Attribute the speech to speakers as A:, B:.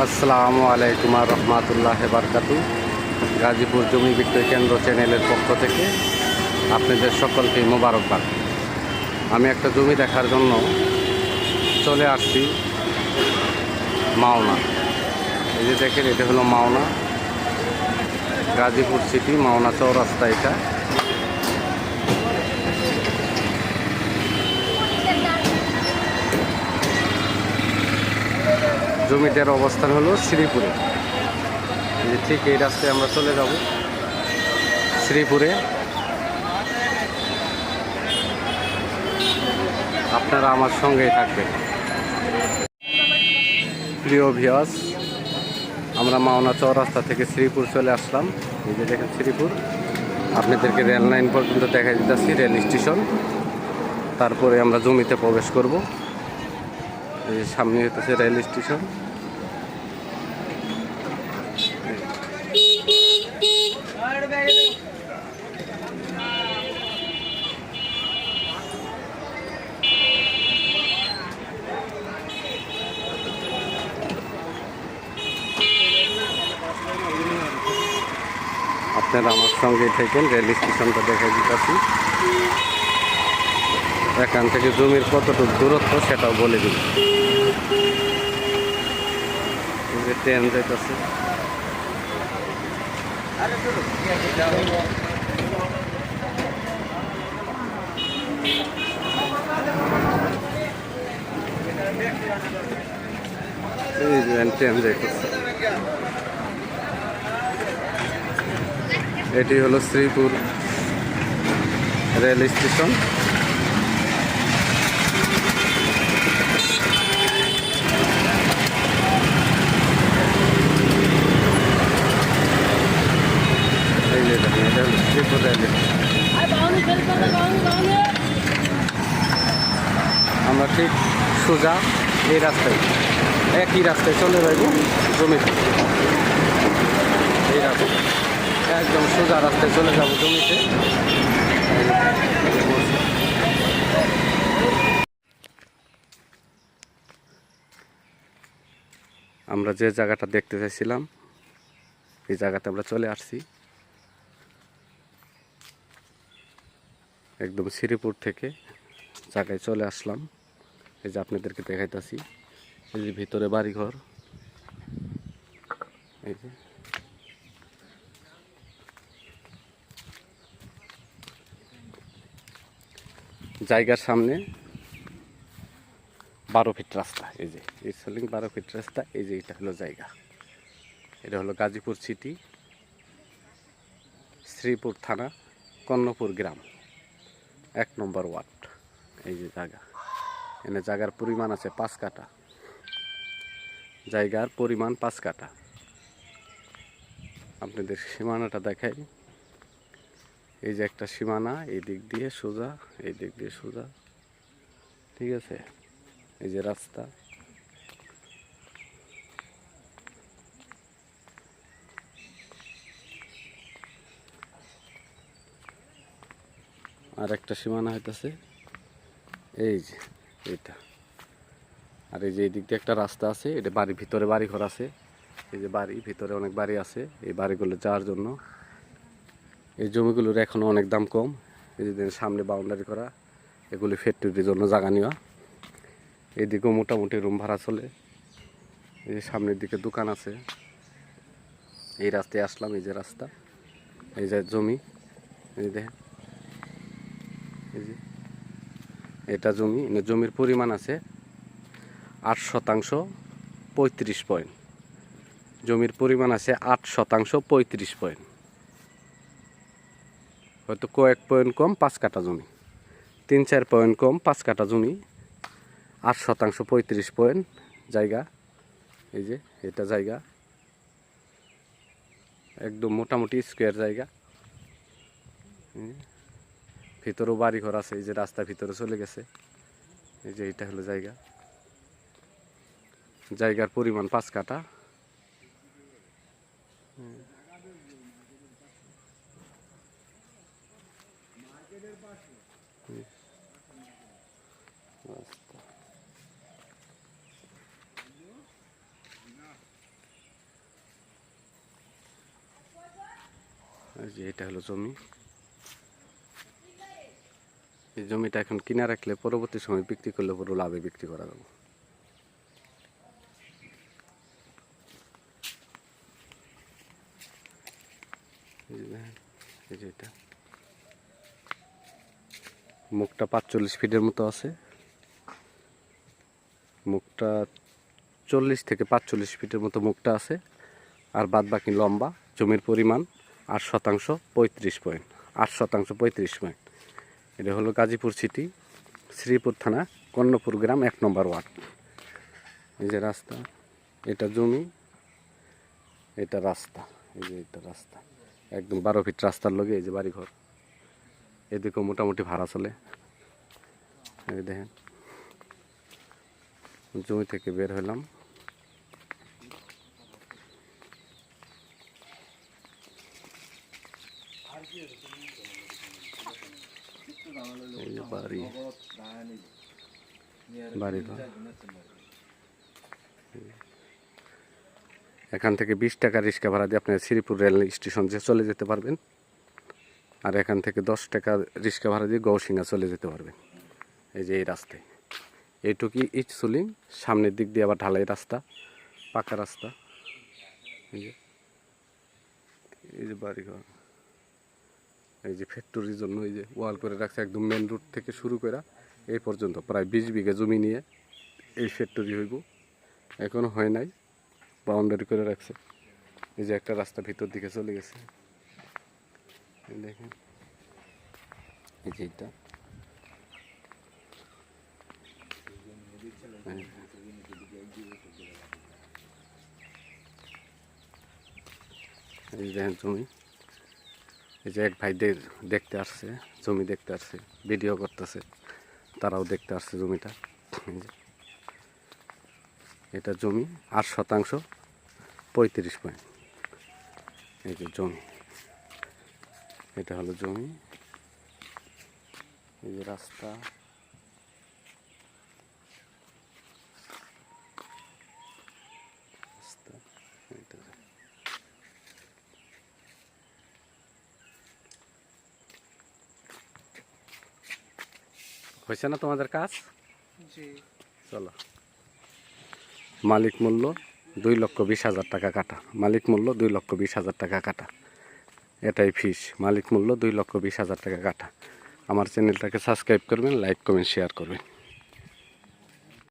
A: আসসালামু আলাইকুম রহমতুল্লাহ বারকাতু। গাজীপুর জমি বিক্রয় কেন্দ্র চ্যানেলের পক্ষ থেকে আপনাদের সকলকে মোবারকবাদ। আমি একটা জমি দেখার জন্য চলে আসছি মাওনা। এই যে দেখেন, এটা হলো মাওনা। গাজীপুর সিটি, মাওনা চৌরাস্তা এটা। জমিটার অবস্থান হলো শ্রীপুরে। ঠিক এই রাস্তায় আমরা চলে যাব। শ্রীপুরে। আপনারা আমার সঙ্গেই থাকবেন। প্রিয় ভিয়াস আমরা মাওনা চৌরাস্তা থেকে শ্রীপুর চলে আসলাম। এই যে দেখেন শ্রীপুর। আপনাদেরকে রেল লাইন পর্যন্ত দেখা দিতেছি, রেল স্টেশন। তারপরে আমরা জমিতে প্রবেশ করব। সামনে হতেছে রেল স্টেশন। আপনারা আমার সঙ্গে থাকেন, রেল স্টেশনটা দেখা দিতেছি। এখান থেকে জমির কতটুকু দূরত্ব সেটাও বলে দিন। ট্রেন যেতেছে এই যে ট্রেন যেতেছে এটি হলো শ্রীপুর রেল স্টেশন এই যে দেখেন এটা হলো শ্রীপুর রেল স্টেশন আমরা ঠিক সোজা এই রাস্তায়, একই রাস্তায় চলে যাইব জমিতে। এই রাস্তায়, একদম সোজা রাস্তায় চলে যাব জমিতে। আমরা যে জায়গাটা দেখতে চাইছিলাম, এই জায়গাতে আমরা চলে আসছি। একদম শ্রীপুর থেকে জায়গায় চলে আসলাম। এই যে আপনাদেরকে দেখাইতেছি। এই যে ভিতরে বাড়িঘর। এই যে। জায়গার সামনে বারো ফিট রাস্তা, এই যে। এই সোলিং বারো ফিট রাস্তা, এই যে এটা হলো জায়গা। এটা হলো গাজীপুর সিটি, শ্রীপুর থানা, কর্ণপুর গ্রাম। এক নম্বর ওয়ার্ড, এই যে জায়গা। এখানে জায়গার পরিমাণ আছে পাঁচ কাটা জায়গার পরিমাণ পাঁচ কাটা আপনাদের সীমানাটা দেখাই। এই যে একটা সীমানা, এই দিক দিয়ে সোজা, এই দিক দিয়ে সোজা। ঠিক আছে? এই যে রাস্তা। আর একটা সীমানা হইতেছে। এই যে এটা আর এই যে এই দিক দিয়ে একটা রাস্তা আছে, এটা বাড়ির ভিতরে বাড়ি ঘর আছে। এই যে বাড়ি, ভিতরে অনেক বাড়ি আছে এই বাড়িগুলো যাওয়ার জন্য। এই জমিগুলোর এখনও অনেক দাম কম। এই যে সামনে বাউন্ডারি করা, এগুলি ফ্যাক্টরির জন্য জায়গা নেওয়া। এদিকেও মোটামুটি রুম ভাড়া চলে। এই যে সামনের দিকে দোকান আছে। এই রাস্তায় আসলাম, এই যে রাস্তা। এই যে জমি। এই দেখেন। এই যে এটা জমি জমির পরিমাণ আছে আট শতাংশ পঁয়ত্রিশ পয়েন্ট। জমির পরিমাণ আছে আট শতাংশ পঁয়ত্রিশ পয়েন্ট। হয়তো কয়েক পয়েন্ট কম, পাঁচ কাটা জমি। তিন, চার পয়েন্ট কম, পাঁচ কাটা জমি। আট শতাংশ পঁয়ত্রিশ পয়েন্ট জায়গা। এই যে, এটা জায়গা। একদম মোটামুটি স্কোয়ার জায়গা। ভিতরেও বাড়িঘর আছে, এই যে রাস্তা ভিতরে চলে গেছে। এই যে এইটা হলো জায়গা। জায়গার পরিমাণ পাঁচ কাটা এটা হলো জমি। এই জমিটা এখন কিনা রাখলে পরবর্তী সময় বিক্রি করলে পুরো লাভে বিক্রি করা যাবে। মুখটা পাঁচচল্লিশ ফিটের মতো আছে। মুখটা চল্লিশ থেকে পাঁচচল্লিশ ফিটের মতো মুখটা আছে। আর বাদ বাকি লম্বা, জমির পরিমাণ আট শতাংশ পঁয়ত্রিশ পয়েন্ট, আট শতাংশ পঁয়ত্রিশ পয়েন্ট। এটা হলো গাজীপুর সিটি, শ্রীপুর থানা, কর্ণপুর গ্রাম, এক নম্বর ওয়ার্ড। এই যে রাস্তা, এটা জমি, এটা রাস্তা, এই যে এটা রাস্তা। একদম বারো ফিট রাস্তার লগে এই যে বাড়িঘর। এদিকেও মোটামুটি ভাড়া চলে। দেখেন, জমি থেকে বের হলাম এই যে বাড়ি এখান থেকে বিশ টাকা রিক্সা ভাড়া দিয়ে আপনি শ্রীপুর রেল স্টেশন যে চলে যেতে পারবেন। আর এখান থেকে দশ টাকা রিক্সা ভাড়া দিয়ে গৌসিঙ্গা চলে যেতে পারবেন। এই যে এই রাস্তায়। এইটুকুই ইট সুলিং, সামনের দিক দিয়ে আবার ঢালাই রাস্তা, পাকা রাস্তা। এই যে এই যে বাড়িঘর। এই যে ফ্যাক্টরির জন্য এই যে ওয়াল করে রাখছে, একদম মেন রোড থেকে শুরু করে এই পর্যন্ত, প্রায় বিশ বিঘা জমি নিয়ে এই ফ্যাক্টরি হইব। এখনও হয় নাই বাউন্ডারি করে রাখছে। এই যে একটা রাস্তা ভিতর দিকে চলে গেছে। দেখেন, এই যে এটা। এই দেখেন জমি। এই যে এক ভাই দেখতে আসছে, জমি দেখতে আসছে ভিডিও করতেছে। তারাও দেখতে আসছে জমিটা। এটা জমি আট শতাংশ, পঁয়ত্রিশ পয়েন্ট। এই যে জমি। এটা হলো জমি। এই যে রাস্তা এইটা। হয়েছে না তোমাদের কাজ? চলো। মালিক মূল্য দুই লক্ষ বিশ হাজার টাকা কাটা। মালিক মূল্য দুই লক্ষ বিশ হাজার টাকা কাটা। এটাই ফিস। মালিক মূল্য দুই লক্ষ বিশ হাজার টাকা কাটা। আমার চ্যানেলটাকে সাবস্ক্রাইব করবেন লাইক কমেন্ট শেয়ার করবেন।